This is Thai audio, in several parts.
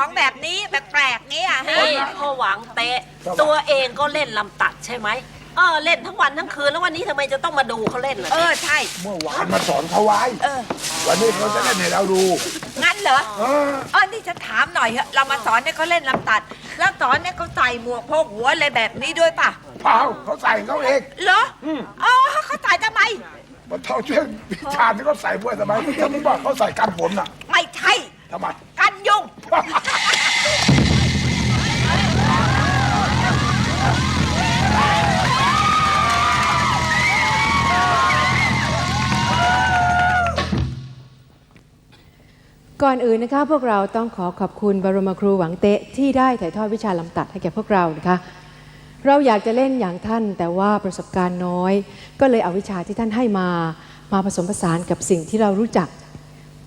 ของแบบนี้แปลกๆนี้อะฮะ นี่พ่อหวังเตะ ตัวเองก็เล่นลำตัดใช่ไหมเออเล่นทั้งวันทั้งคืนแล้ววันนี้ทำไมจะต้องมาดูเขาเล่นล่ะเออใช่ เมื่อวานมาสอนเขาไว้ เออ วันนี้เขาจะเล่นให้เราดูงั้นเหรอ เออเออนี่จะถามหน่อยเถอะเรามาสอนให้เขาเล่นลำตัด แล้วสอนให้เขาใส่หมวกโพกหัวอะไรแบบนี้ด้วยป่ะ เปล่าเขาใส่เขาเองเหรออ๋อเขาใส่ทำไม มันเท่าเช่นวิชาที่เขาใส่เมื่อสมัยที่เขาบอกเขาใส่กันฝนน่ะไม่ใช่ทำไม ก่อนอื่นนะคะพวกเราต้องขอขอบคุณบรมครูหวังเตะที่ได้ถ่ายทอดวิชาลำตัดให้แก่พวกเรานะคะ เราอยากจะเล่นอย่างท่านแต่ว่าประสบการณ์น้อย ก็เลยเอาวิชาที่ท่านให้มามาผสมผสานกับสิ่งที่เรารู้จัก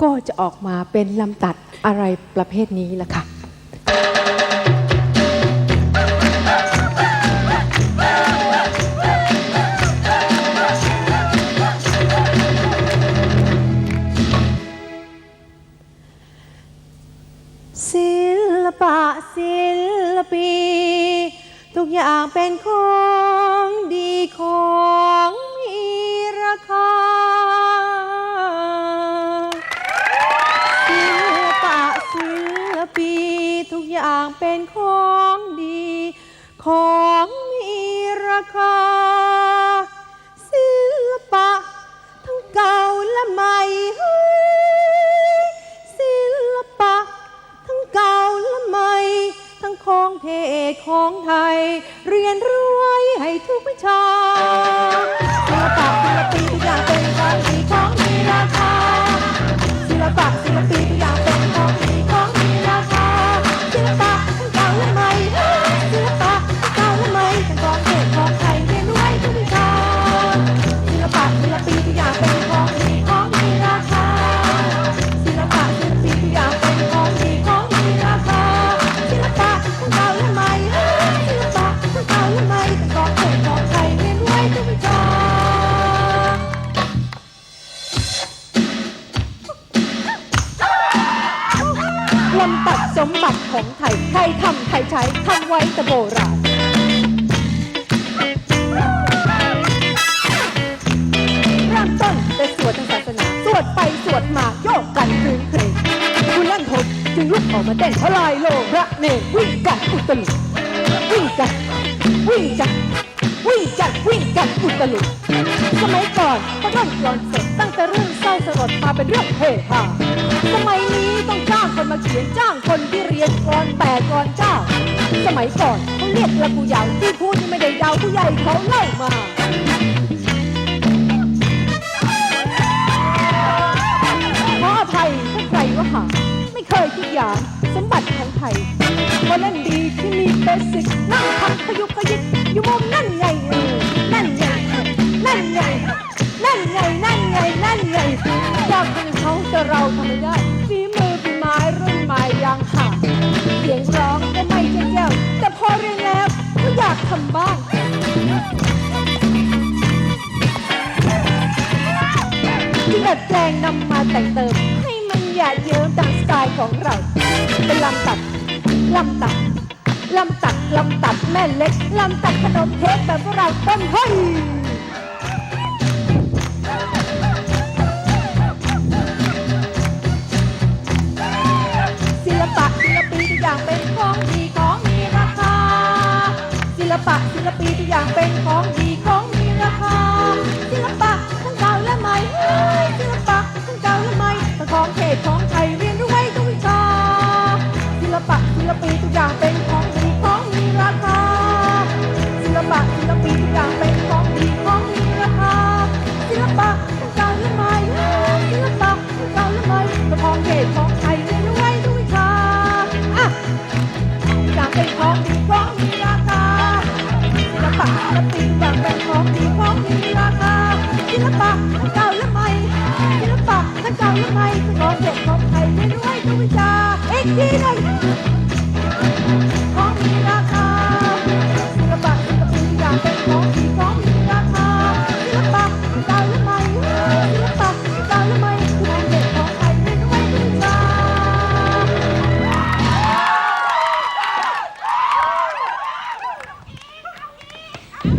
ก็จะออกมาเป็นลำตัดอะไรประเภทนี้ละค่ะ ศิลปีทุกอย่างเป็นของดีของมีราคาศิลปะศิลปีทุกอย่างเป็นของดีของมีราคา รียนรู้ไว้ให้ทุกวิชาศิลปะศิลปีทุกอย่างเป็นของดีของมีราคาศิลปะศิลปีทุกอย่างเป็นของดีของมีราคาศิลปะทั้งเก่าและใหม่เอ้ยศิลปะทั้งเก่าและใหม่ทั้งของเทของไทยเรียนรู้ไว้ทุกวิชาศิลปะศิลปีทุกอย่างเป็น ลำตัดสมบัติของไทย ไทยทำไทยใช้ทำไว้แต่โบราณเริ่มต้นแต่สวดทางศาสนา สวดไปสวดมาโยกกันคืนเพลงคุณลั่นทมจึงลุกออกมาเต้นทลายโลกพระเนรวิ่งกันอุตลุดวิ่งกัน วิ่งกัน วิ่งกัน วิ่งกันอุตลุดสมัยก่อนก็เริ่มกลอนสดตั้งแต่เรื่องเศร้าสลดมาเป็นเรื่องเฮฮาสมัยนี้ มาเขียนจ้างคนที่เรียนกลอนแต่กลอนเจ้า สมัยก่อนเขาเรียกละกูยาวที่พูดนี่ไม่ได้เดาผู้ใหญ่เขาเล่ามาขออภัยถ้าใครว่าหาไม่เคยคิดอย่างสมบัติของไทยว่าเล่นดีที่มีเบสิกนั่งทำขยุกขยิกอยู่มุมนั่นไงเออนั่นไงนั่นไงนั่นไงนั่นไงนั่นไงอยากเป็นเขาแต่เราทำไม่ได้ฝีมือ พอเรียนแล้วก็อยากทำบ้าง ที่ดัดแปลงนำมาแต่งเติม ให้มันหยาดเยิ้มตามสไตล์ของเรา เป็นลำตัด ลำตัด ลำตัด ลำตัดแม่เล็ก ลำตัดขนมเค้กแบบพวกเราต้นเฮ้ยะศิลปีทุกอย่างเป็นของดีของมีราคาศิลปะทั้งเก่าและใหม่เฮ้ยศิลปะทั้งเก่าและใหม่ทั้งของเทศของไทยเรียนรู้ไว้ทุกวิชาศิลปะศิลปีทุกอย่างเป็นของดีของมีราคาศิลปะศิลปีทุกอย่างเป็น